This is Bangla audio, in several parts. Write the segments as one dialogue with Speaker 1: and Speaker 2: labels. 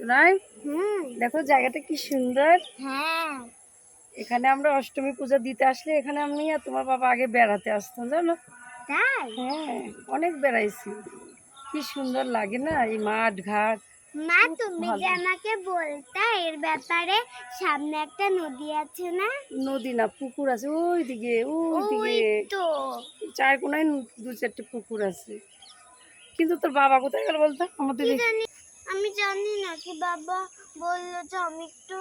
Speaker 1: শোনাই দেখো জায়গাটা কি সুন্দর।
Speaker 2: হ্যাঁ।
Speaker 1: এখানে আমরা অষ্টমী পূজা দিতে আসলে এখানে আমি আর তোমার বাবা আগে বেড়াতে আসতাম জানো? হ্যাঁ অনেক বেড়াইছি। কি সুন্দর লাগে না এই মাঠ ঘাট
Speaker 2: মা তুমি যে আমাকে বলতা এর ব্যাপারে সামনে একটা নদী আছে না?
Speaker 1: নদী না পুকুর আছে ওই দিকে ওই দিকে চার কোনায় দু চারটে পুকুর আছে। কিন্তু তোর বাবা কোথায় গেল বলতো? আমাদের
Speaker 2: আমি জানি না কি বাবা বলল যে আমি একটু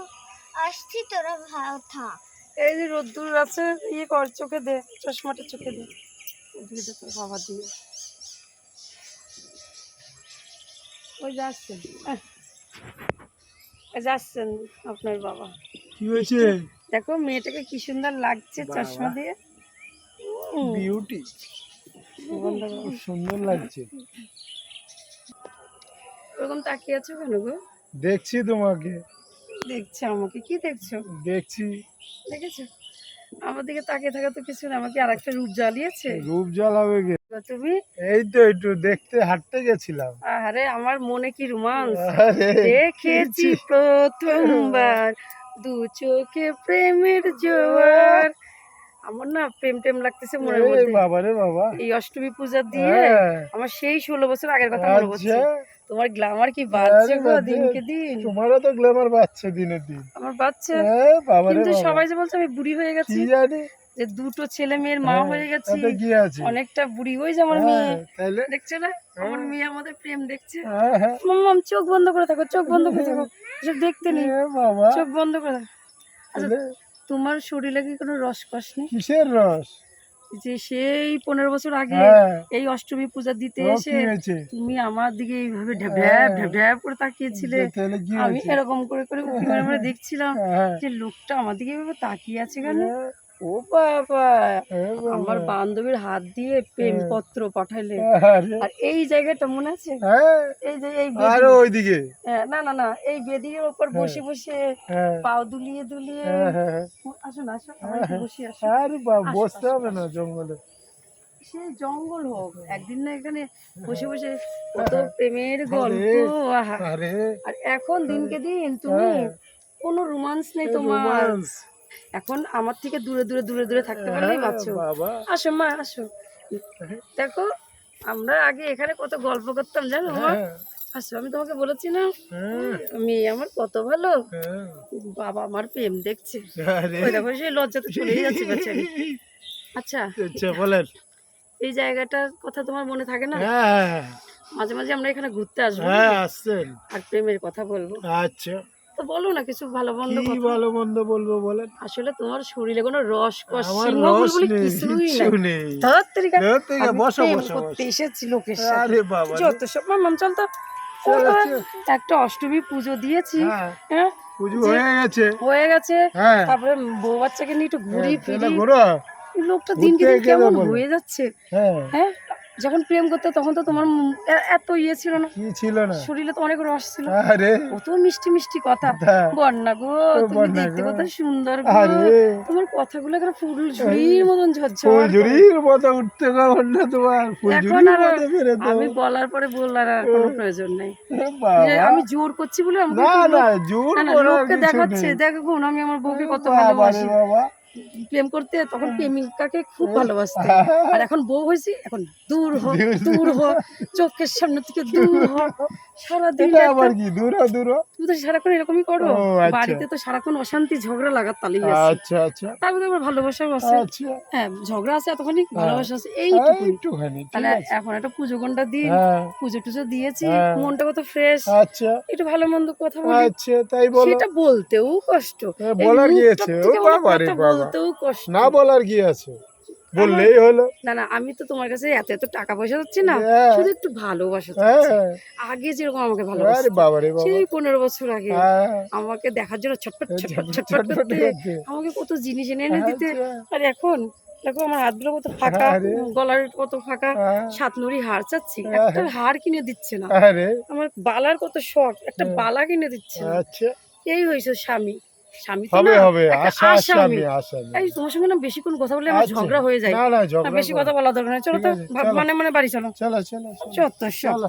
Speaker 2: আসছি তোরা ভালো থাক।
Speaker 1: এই যে রোদ্দুর আছে ইয়ে কর চোখে দে চশমাটা চোখে দে। ওদিকে দে তোর বাবা দিয়ে। ওই যাচ্ছেন যাচ্ছেন আপনার বাবা।
Speaker 3: কি হয়েছে?
Speaker 1: দেখো মেয়েটাকে কি সুন্দর লাগছে চশমা দিয়ে।
Speaker 3: বিউটি সুন্দর লাগছে।
Speaker 1: ওরকম তাকিয়ে আছো কেন গো?
Speaker 3: দেখছি তোমাকে।
Speaker 1: দেখছ আমাকে? কি দেখছ?
Speaker 3: দেখছি।
Speaker 1: দেখেছ? আমার দিকে তাকিয়ে থাকা তো কিছু না আমাকে আর একটা রূপ জ্বালিয়েছে।
Speaker 3: রূপ জ্বালাবে গে
Speaker 1: তুমি?
Speaker 3: এই তো একটু দেখতে হাঁটতে গেছিলাম।
Speaker 1: আরে আমার মনে কি রোমান্স? দেখেছি প্রথমবার দু চোখে প্রেমের জোয়ার। আমার না প্রেম টেম লাগতেছে মনের
Speaker 3: এই
Speaker 1: মধ্যে।
Speaker 3: বাবা রে বাবা।
Speaker 1: এই অষ্টমী পূজা দিয়ে
Speaker 3: হ্যাঁ,
Speaker 1: আমার সেই ষোলো বছর আগের কথা মনে পড়ছে।
Speaker 3: আচ্ছা।
Speaker 1: তোমার গ্লামার কি বাড়ছে গো দিনকে দিন?
Speaker 3: তোমারও তো গ্ল্যামার বাচ্চা দিনে দিন।
Speaker 1: আমার
Speaker 3: হ্যাঁ রে
Speaker 1: কিন্তু সবাই যে বলছে আমি বুড়ি হয়ে গেছি যে দুটো ছেলে মেয়ের মা
Speaker 3: হ্যাঁ,
Speaker 1: হয়ে গেছি অনেকটা বুড়ি ওই যে আমার
Speaker 3: হ্যাঁ,
Speaker 1: মেয়ে দেখছে না? আমার মেয়ে আমাদের প্রেম দেখছে।
Speaker 3: হ্যাঁ হ্যাঁ।
Speaker 1: চোখ বন্ধ করে থাকো চোখ বন্ধ করে থাকো। এসব দেখতে নেই। চোখ বন্ধ করে থাকো। আচ্ছা তোমার শরীরে কি কোনো রসকস নেই
Speaker 3: কিসের রস?
Speaker 1: যে সেই পনেরো বছর আগে
Speaker 3: হ্যাঁ।
Speaker 1: এই অষ্টমী পূজা দিতে এসে তুমি আমার দিকে এইভাবে ঢ্যাপ
Speaker 3: হ্যাঁ।
Speaker 1: ঢ্যাপ করে তাকিয়েছিলে। আমি এরকম করে করে উঁকি মারে মারে দেখছিলাম
Speaker 3: হ্যাঁ।
Speaker 1: যে লোকটা আমার দিকে এভাবে তাকিয়ে আছে কেন? ও বাবা
Speaker 3: হ্যাঁ
Speaker 1: আমার বান্ধবীর হাত দিয়ে প্রেমপত্র পাঠাইলে।
Speaker 3: আর।
Speaker 1: এই জায়গাটা মনে আছে?
Speaker 3: হ্যাঁ।
Speaker 1: এই যে এই
Speaker 3: আর ওইদিকে।
Speaker 1: হ্যাঁ, না না না এই বেদির ওপর বসে বসে
Speaker 3: হ্যাঁ।
Speaker 1: পাও দুলিয়ে দুলিয়ে
Speaker 3: হ্যাঁ, হ্যাঁ,
Speaker 1: আসো না আসো আমার একটু বসে
Speaker 3: হ্যাঁ। আরে বাবা বসতে হবে না জঙ্গলে।
Speaker 1: সে জঙ্গল হোক একদিন না এখানে বসে বসে কত প্রেমের গল্প
Speaker 3: আরে।
Speaker 1: আর এখন দিনকে দিন তুমি
Speaker 3: হ্যাঁ।
Speaker 1: কোনো রোমান্স নেই তোমার। এখন আমার থেকে দূরে দূরে দূরে দূরে থাকতে পারলেই বাঁচো। আসো মা আসো। দেখো আমরা আগে এখানে কত গল্প করতাম জানো মা?
Speaker 3: হ্যাঁ,
Speaker 1: আসো আমি তোমাকে বলেছি না?
Speaker 3: হ্যাঁ,
Speaker 1: মেয়ে আমার কত ভালো।
Speaker 3: হ্যাঁ।
Speaker 1: বাবা আমার প্রেম দেখছে। ওই দেখো সেই লজ্জা তো চলেই যাচ্ছে বেচারি আচ্ছা।
Speaker 3: আচ্ছা বলেন।
Speaker 1: এই জায়গাটার কথা তোমার মনে থাকে না?
Speaker 3: হ্যাঁ।
Speaker 1: মাঝে মাঝে আমরা এখানে ঘুরতে আসব।
Speaker 3: হ্যাঁ
Speaker 1: আর প্রেমের কথা বলব।
Speaker 3: আচ্ছা।
Speaker 1: তো বলো না কিছু ভালো মন্দ
Speaker 3: কি ভালো মন্দ বলব বলেন?
Speaker 1: আসলে তোমার শরীরে কোনো রস কিছুই নেই।
Speaker 3: বসো, বসো,
Speaker 1: করতে এসেছি লোকের সাথে।
Speaker 3: আরে বাবা
Speaker 1: যত সব মাম চল তো।
Speaker 3: চল,
Speaker 1: ও,
Speaker 3: চল।
Speaker 1: একটা অষ্টমী পুজো দিয়েছি
Speaker 3: হ্যাঁ।
Speaker 1: হ্যাঁ?
Speaker 3: পুজো হয়ে গেছে।
Speaker 1: হয়ে গেছে। তারপরে বউ বাচ্চাকে নিয়ে একটু ঘুরি
Speaker 3: হ্যাঁ, তাহলে
Speaker 1: ফিরি। লোকটা দিনকে দিন কেমন হয়ে যাচ্ছে।
Speaker 3: হ্যাঁ?
Speaker 1: যখন প্রেম করতে তখন তো তোমার এত ইয়ে ছিল না।
Speaker 3: কি ছিল না?
Speaker 1: শরীরে তো অনেক রস ছিল।
Speaker 3: আরে।
Speaker 1: কত মিষ্টি মিষ্টি কথা। বন্যা গো তুমি দেখতে
Speaker 3: গো।
Speaker 1: কত সুন্দর গো।
Speaker 3: আরে।
Speaker 1: তোমার কথাগুলো এখন ফুল ঝুড়ির মতন ঝরঝর করে।
Speaker 3: ফুলঝুরির মতো উঠতে পারবেন না তোমার।
Speaker 1: এখন
Speaker 3: ফুলঝুরির
Speaker 1: আর
Speaker 3: মতো বেরো তো
Speaker 1: আমি বলার পরে বলার আর কোনো প্রয়োজন নেই। যে আমি জোর করছি বলে আমাকে
Speaker 3: না না জোর
Speaker 1: লোককে দেখাচ্ছে। দেখো আমি আমার বউকে কত ভালোবাসি।
Speaker 3: বাবা।
Speaker 1: প্রেম করতে তখন প্রেমিকাকে খুব ভালোবাসতে। আর এখন বউ হয়েছি এখন দূর হ
Speaker 3: দূর।
Speaker 1: হ চোখের সামনে থেকে দূর হ। সারাদিন
Speaker 3: আবার কি? দূর দূর
Speaker 1: তুমি তো সারাক্ষণ এরকমই করো।
Speaker 3: আচ্ছা।
Speaker 1: বাড়িতে তো সারাক্ষণ অশান্তি ঝগড়া লাগার আছে।
Speaker 3: আচ্ছা আচ্ছা।
Speaker 1: আবার ভালোবাসাও আছে।
Speaker 3: আচ্ছা।
Speaker 1: হ্যাঁ ঝগড়া আছে এতখানি ভালোবাসা আছে এইটুকু তাহলে এখন একটা পুজো ঘণ্টা দিন।
Speaker 3: হ্যাঁ।
Speaker 1: পুজো টুজো দিয়েছি
Speaker 3: হ্যাঁ।
Speaker 1: মনটা কত ফ্রেশ
Speaker 3: আচ্ছা।
Speaker 1: একটু ভালো মন্দ কথা বলি।
Speaker 3: আচ্ছা তাই বলো।
Speaker 1: সেটা বলতেও কষ্ট।
Speaker 3: হ্যাঁ, বলার
Speaker 1: থেকে
Speaker 3: বাবা রে বাবা।
Speaker 1: বলতেও কষ্ট।
Speaker 3: না বলার কি আছে? বললেই হলো।
Speaker 1: না না আমি তো তোমার কাছে এত এত টাকা পয়সা না
Speaker 3: হ্যাঁ।
Speaker 1: শুধু একটু ভালোবাসা
Speaker 3: হ্যাঁ।
Speaker 1: আগে যেরকম আমাকে
Speaker 3: আরে বাবা রে বাবা।
Speaker 1: সেই পনেরো বছর আগে
Speaker 3: হ্যাঁ।
Speaker 1: আমাকে দেখার জন্য ছটপট ছটপট ছটপট করতে। আমাকে কত জিনিস এনে এনে দিতে।
Speaker 3: আচ্ছা।
Speaker 1: আর এখন দেখো আমার হাতগুলো কত ফাঁকা গলার কত ফাঁকা। সাত নুড়ি হার চাচ্ছি। একটা হার কিনে দিচ্ছে না। আমার বালার কত শখ একটা। বালা কিনে দিচ্ছে না।
Speaker 3: আচ্ছা।
Speaker 1: এই হয়েছে স্বামী। স্বামী
Speaker 3: হবে হবে
Speaker 1: একটা
Speaker 3: আশা
Speaker 1: আসামি।
Speaker 3: আসামি আসামি
Speaker 1: এই তোমার সঙ্গে না কথা বললে আমার
Speaker 3: আচ্ছা।
Speaker 1: ঝগড়া হয়ে যায়।
Speaker 3: না না
Speaker 1: না,
Speaker 3: ঝগড়া
Speaker 1: বেশি কথা বলা দরকার নেই। চলো তো মানে মানে বাড়ি চলো
Speaker 3: চলো। চলো চলো। চলো।